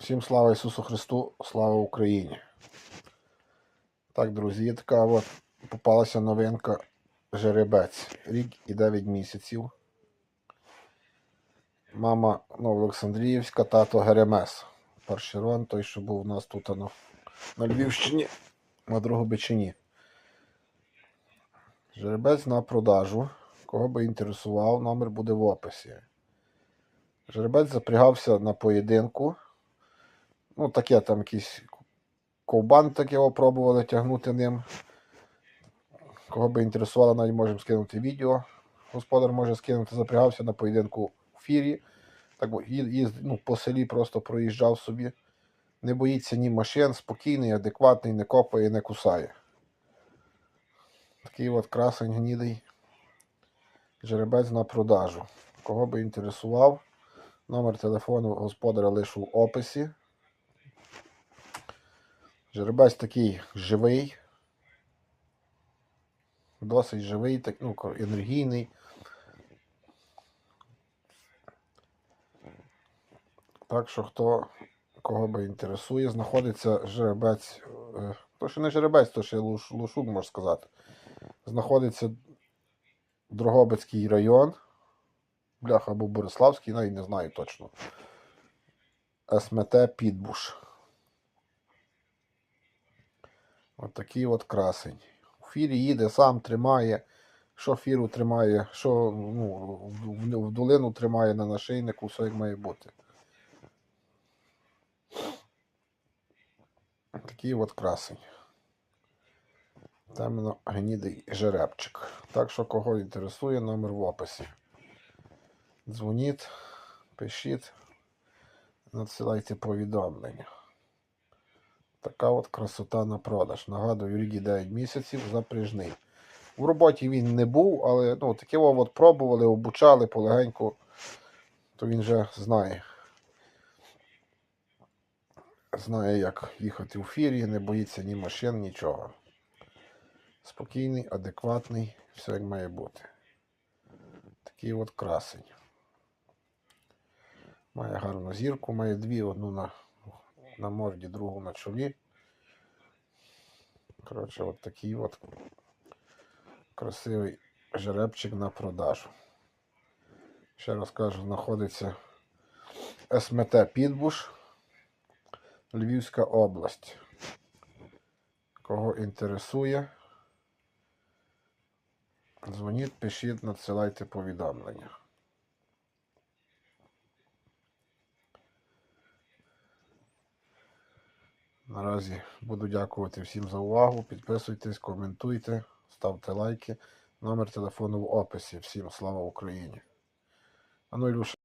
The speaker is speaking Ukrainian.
Всім слава Ісусу Христу, слава Україні. Так, друзі, є така от попалася новинка жеребець. Рік і 9 місяців. Мама ну, Олександріївська, тато Геремес. Паршерон, той, що був у нас тут на, на Львівщині, на Другобичині. Жеребець на продажу. Кого би інтересував, номер буде в описі. Жеребець запрягався на поєдинку. Ну, таке там якийсь ковбан таке опробували тягнути ним. Кого би інтересувало, навіть можемо скинути відео. Господар може скинути, запрягався на поєдинку в фірі. Так їзд, ну, по селі просто проїжджав собі. Не боїться ні машин, спокійний, адекватний, не копає, не кусає. Такий от красень гнідий жеребець на продажу. Кого би інтересував, номер телефону господаря лишу в описі. Жеребець такий живий. Досить живий, так, ну, енергійний. Так що хто кого би інтересує, знаходиться жеребець. е, То що не жеребець, то ще луш, лушук, можна сказати. Знаходиться Дрогобицький район. Бляха або Бориславський, навіть не знаю точно. СМТ Підбуш. От такий от красень. Фірі їде, сам тримає. Що фіру тримає, що ну, в, в, в долину тримає на нашийнику, все як має бути. Такий от красень. Темно гнідий жеребчик. Так що кого інтересує, номер в описі. Дзвоніть, пишіть, надсилайте повідомлення. Така от красота на продаж. Нагадую, рік 9 місяців запряжний. У роботі він не був, але ну, таке от пробували, обучали полегеньку, то він вже знає. Знає, як їхати у фірі, не боїться ні машин, нічого. Спокійний, адекватний, все як має бути. Такий от красень. Має гарну зірку, має дві, одну на, на морді, другу на чолі. Коротше, от такий от красивий жеребчик на продажу. Ще раз кажу, знаходиться СМТ Підбуш, Львівська область. Кого інтересує, дзвоніть, пишіть, надсилайте повідомлення. Наразі буду дякувати всім за увагу. Підписуйтесь, коментуйте, ставте лайки. Номер телефону в описі. Всім слава Україні. А ну, Ілюша.